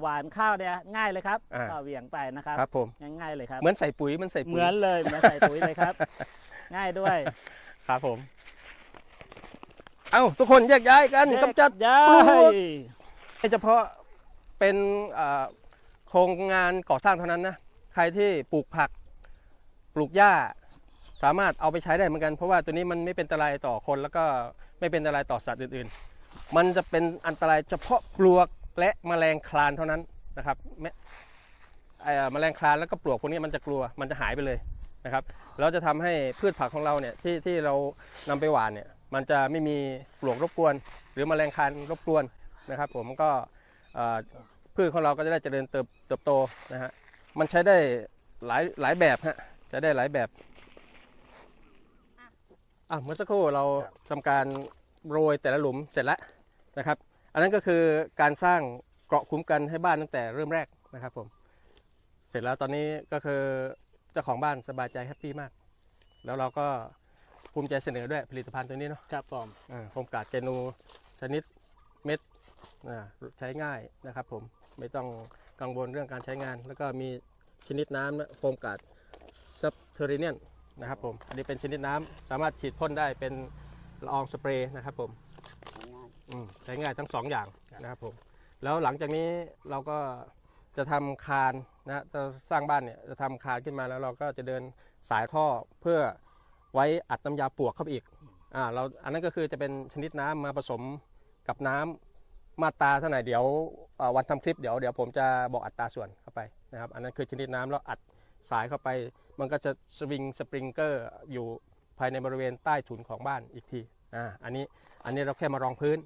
หวานข้าวเนี่ยง่ายเลยครับอ่า ก็เหวี่ยงไปนะครับครับผมง่ายๆเลยครับ เหมือนใส่ปุ๋ยเหมันใส่เหปุ๋ยมือนเลยเหมือนใส่ปุ๋ยเลยครับ ง่ายด้วยครับผม เอ้าทุกคนแยกย้ายกันกำจัด ย้าปลวก ยไม่เฉพาะเป็นเอ่อโครงงานก่อสร้างเท่านั้นนะ ใครที่ปลูกผักปลูกหญ้า สามารถเอาไปใช้ได้เหมือนกัน เพราะว่าตัวนี้มันไม่เป็นอันตรายต่อคนแล้วก็ไม่เป็นอันตรายต่อสัตว์อื่นๆ มันจะเป็นอันตรายเฉพาะปลวก และแมลงคลานเท่านั้นนะครับแม่แมลงคลานแล้วก็ปลวกพวกนี้มันจะกลัวมันจะหายไปเลยนะครับแล้วจะทำให้พืชผักของเราเนี่ยที่ที่เรานำไปหว่านเนี่ยมันจะไม่มีปลวกรบกวน หรือแมลงคลานรบกวนนะครับ ผมก็พืชของเราก็จะได้เจริญเติบเติบโตนะฮะมันใช้ได้หลายหลายแบบฮะใช้ได้หลายแบบอะเมื่อสักครู่เราทำการโรยแต่ละหลุมเสร็จแล้วนะครับ อันนั้นก็คือการสร้างเกราะคุ้มกันให้บ้านตั้งแต่เริ่มแรกนะครับผม เสร็จแล้วตอนนี้ก็คือเจ้าของบ้านสบายใจแฮปปี้มาก แล้วเราก็ภูมิใจเสนอด้วยผลิตภัณฑ์ตัวนี้เนาะครับผมอ่าโฮมการ์ดเจนูชนิดเม็ดอ่าใช้ง่ายนะครับผมไม่ต้องกังวลเรื่องการใช้งาน แล้วก็มีชนิดน้ำโฮมการ์ดซับเทอริเนียนนะครับผม อันนี้เป็นชนิดน้ำสามารถฉีดพ่นได้เป็นละอองสเปรย์นะครับผมอืมใช้ง่ายทั้งสองอย่างนะครับผมแล้วหลังจากนี้เราก็จะทำคานนะจะสร้างบ้านเนี่ยจะทำคานขึ้นมาแล้วเราก็จะเดินสายท่อเพื่อไว้อัดน้ำยาปลวกเข้าไปอีกอ่าเราอันนั้นก็คือจะเป็นชนิดน้ำมาผสมกับน้ำมาตราเท่าไหร่เดี๋ยววันทำคลิปเดี๋ยวเดี๋ยวผมจะบอกอัตราส่วนเข้าไปนะครับอันนั้นคือชนิดน้ำแล้วอัดสายเข้าไป มันก็จะสวิงสปริงเกอร์อยู่ภายในบริเวณใต้ถุนของบ้านอีกทีอ่าอันนี้อันนี้เราแค่มารองพื้น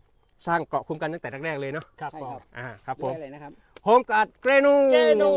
สร้างเกราะคุ้มกันตั้งแต่แรกๆเลยเนาะครับใช่ผครัมบอ่าครับผด้วมยอะไรนะครับ โฮมการ์ดเกรนูเกรนู